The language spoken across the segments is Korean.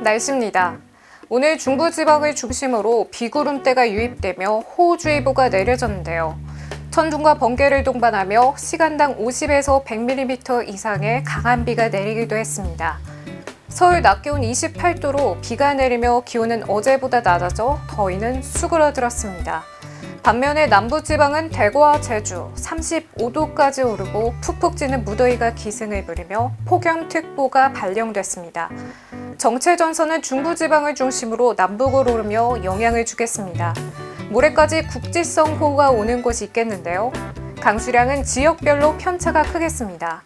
날씨입니다. 오늘 중부 지방을 중심으로 비구름대가 유입되며 호우주의보가 내려졌는데요. 천둥과 번개를 동반하며 시간당 50에서 100mm 이상의 강한 비가 내리기도 했습니다. 서울 낮 기온 28도로 비가 내리며 기온은 어제보다 낮아져 더위는 수그러들었습니다. 반면에 남부지방은 대구와 제주 35도까지 오르고 푹푹 찌는 무더위가 기승을 부리며 폭염특보가 발령됐습니다. 정체 전선은 중부지방을 중심으로 남북으로 오르며 영향을 주겠습니다. 모레까지 국지성 호우가 오는 곳이 있겠는데요. 강수량은 지역별로 편차가 크겠습니다.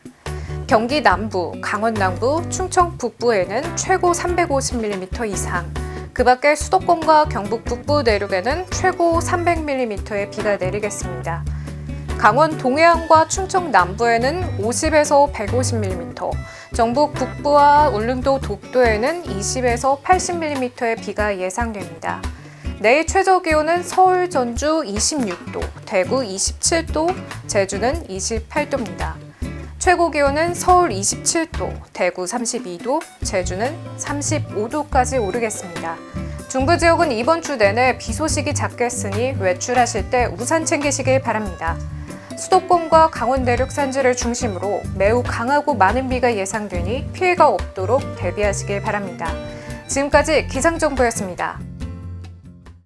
경기 남부, 강원 남부, 충청 북부에는 최고 350mm 이상, 그 밖에 수도권과 경북 북부 내륙에는 최고 300mm의 비가 내리겠습니다. 강원 동해안과 충청 남부에는 50에서 150mm, 전북 북부와 울릉도 독도에는 20에서 80mm의 비가 예상됩니다. 내일 최저 기온은 서울, 전주 26도, 대구 27도, 제주는 28도입니다. 최고 기온은 서울 27도, 대구 32도, 제주는 35도까지 오르겠습니다. 중부 지역은 이번 주 내내 비 소식이 잦겠으니 외출하실 때 우산 챙기시길 바랍니다. 수도권과 강원 내륙 산지를 중심으로 매우 강하고 많은 비가 예상되니 피해가 없도록 대비하시길 바랍니다. 지금까지 기상정보였습니다.